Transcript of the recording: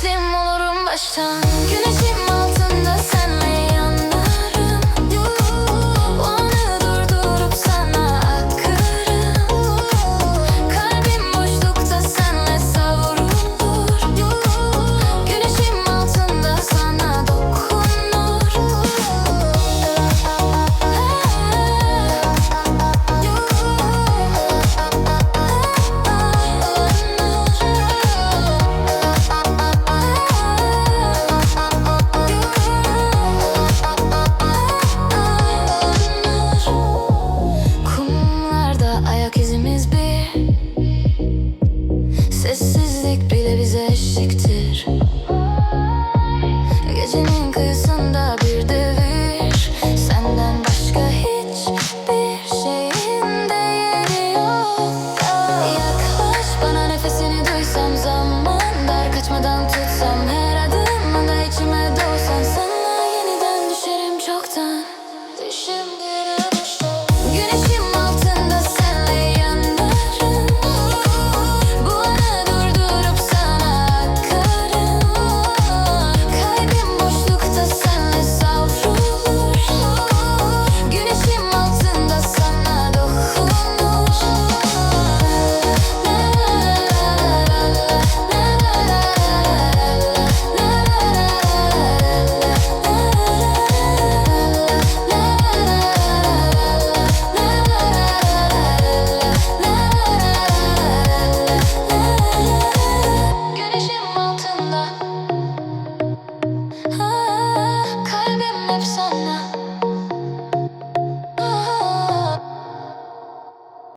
Teslim olurum baştan. Güneşim ışıktı